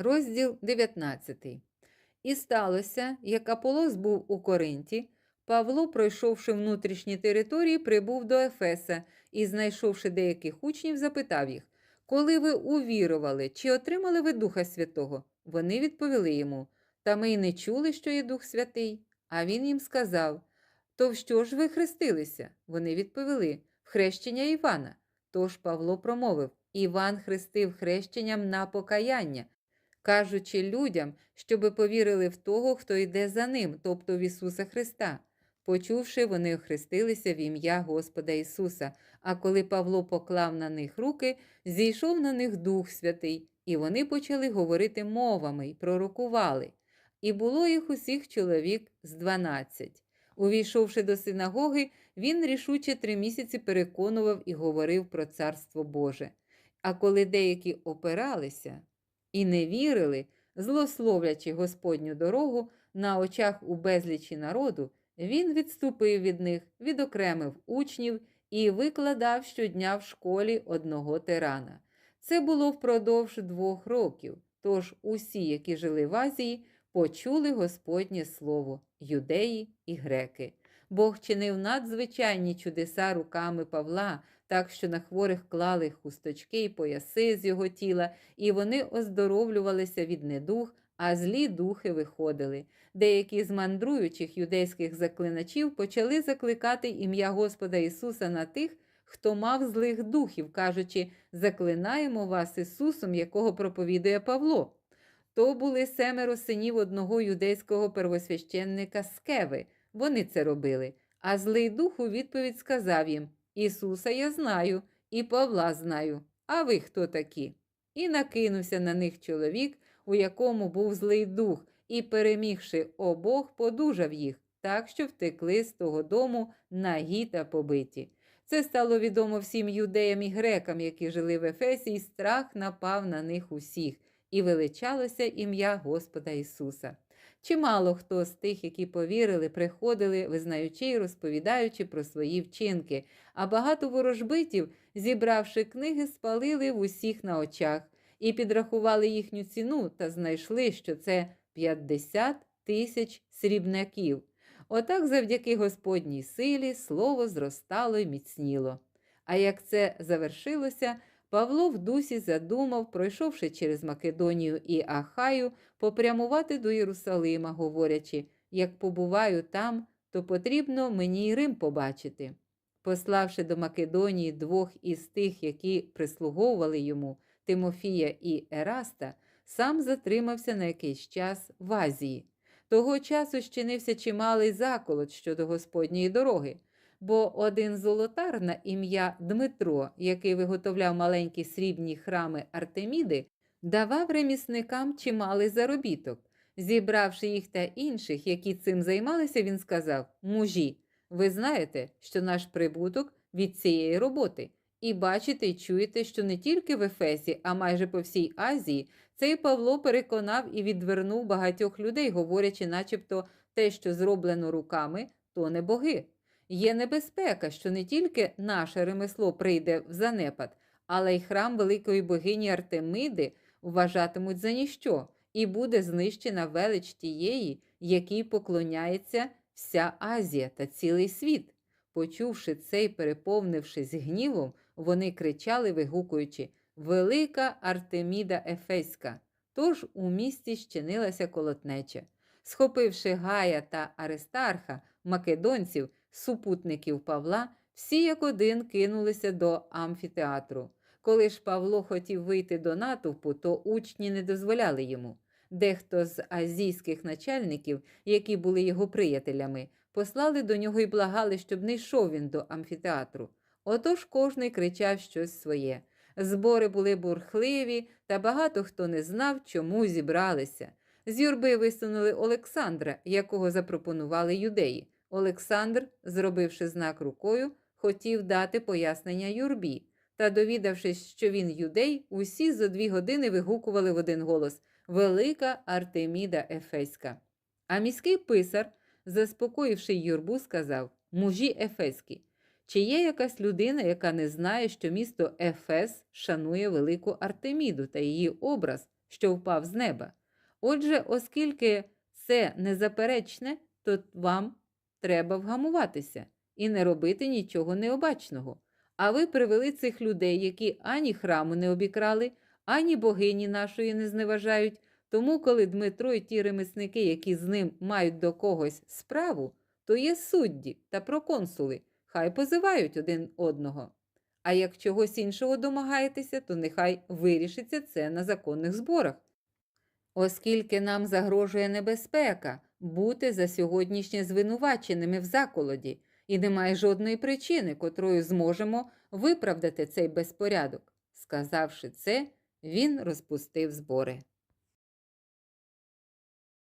Розділ 19. І сталося, як Аполос був у Коринті, Павло, пройшовши внутрішні території, прибув до Ефеса і, знайшовши деяких учнів, запитав їх, коли ви увірували, чи отримали ви Духа Святого? Вони відповіли йому, та ми й не чули, що є Дух Святий. А він їм сказав: То в що ж ви хрестилися? Вони відповіли в хрещення Івана. Тож Павло промовив: Іван хрестив хрещенням на покаяння, кажучи людям, щоби повірили в того, хто йде за ним, тобто в Ісуса Христа. Почувши, вони охрестилися в ім'я Господа Ісуса. А коли Павло поклав на них руки, зійшов на них Дух Святий, і вони почали говорити мовами й пророкували. І було їх усіх чоловік з дванадцять. Увійшовши до синагоги, він рішуче три місяці переконував і говорив про Царство Боже. А коли деякі опиралися і не вірили, злословлячи Господню дорогу на очах у безлічі народу, він відступив від них, відокремив учнів і викладав щодня в школі одного тирана. Це було впродовж двох років. Тож усі, які жили в Азії, почули Господнє Слово юдеї і греки. Бог чинив надзвичайні чудеса руками Павла, так що на хворих клали хусточки й пояси з його тіла, і вони оздоровлювалися від недух, а злі духи виходили. Деякі з мандруючих юдейських заклиначів почали закликати ім'я Господа Ісуса на тих, хто мав злих духів, кажучи, заклинаємо вас Ісусом, якого проповідує Павло. То були семеро синів одного юдейського первосвященника Скеви. Вони це робили. А злий дух у відповідь сказав їм: Ісуса я знаю, і Павла знаю. А ви хто такі? І накинувся на них чоловік, у якому був злий дух, і, перемігши обох, подужав їх, так що втекли з того дому нагі та побиті. Це стало відомо всім юдеям і грекам, які жили в Ефесі, і страх напав на них усіх, і величалося ім'я Господа Ісуса. Чимало хто з тих, які повірили, приходили, визнаючи й розповідаючи про свої вчинки, а багато ворожбитів, зібравши книги, спалили в усіх на очах і підрахували їхню ціну та знайшли, що це 50 тисяч срібняків. Отак, завдяки Господній силі, слово зростало й міцніло. А як це завершилося, Павло в дусі задумав, пройшовши через Македонію і Ахаю, попрямувати до Єрусалима, говорячи, як побуваю там, то потрібно мені й Рим побачити. Пославши до Македонії двох із тих, які прислуговували йому, Тимофія і Ераста, сам затримався на якийсь час в Азії. Того часу щинився чималий заколот щодо Господньої дороги, бо один золотар на ім'я Дмитро, який виготовляв маленькі срібні храми Артеміди, давав ремісникам чималий заробіток. Зібравши їх та інших, які цим займалися, він сказав: Мужі, ви знаєте, що наш прибуток від цієї роботи. І бачите і чуєте, що не тільки в Ефесі, а майже по всій Азії цей Павло переконав і відвернув багатьох людей, говорячи, начебто те, що зроблено руками, то не боги. Є небезпека, що не тільки наше ремесло прийде в занепад, але й храм великої богині Артемиди вважатимуть за ніщо, і буде знищена велич тієї, якій поклоняється вся Азія та цілий світ. Почувши це й переповнившись гнівом, вони кричали, вигукуючи Велика Артеміда Ефеська. Тож у місті щинилася колотнеча. Схопивши Гая та Аристарха, македонців, супутників Павла, всі як один кинулися до амфітеатру. Коли ж Павло хотів вийти до натовпу, то учні не дозволяли йому. Дехто з азійських начальників, які були його приятелями, послали до нього і благали, щоб не йшов він до амфітеатру. Отож кожний кричав щось своє. Збори були бурхливі, та багато хто не знав, чому зібралися. З юрби висунули Олександра, якого запропонували юдеї. Олександр, зробивши знак рукою, хотів дати пояснення юрбі. Та, довідавшись, що він юдей, усі за дві години вигукували в один голос Велика Артеміда Ефеська. А міський писар, заспокоївши юрбу, сказав Мужі Ефеські, Чи є якась людина, яка не знає, що місто Ефес шанує велику Артеміду та її образ, що впав з неба? Отже, оскільки це незаперечне, то вам треба вгамуватися і не робити нічого необачного. А ви привели цих людей, які ані храму не обікрали, ані богині нашої не зневажають. Тому, коли Дмитро і ті ремісники, які з ним мають до когось справу, то є судді та проконсули, хай позивають один одного. А як чогось іншого домагаєтеся, то нехай вирішиться це на законних зборах. Оскільки нам загрожує небезпека бути за сьогоднішнє звинуваченими в заколоді, і немає жодної причини, котрою зможемо виправдати цей безпорядок. Сказавши це, він розпустив збори.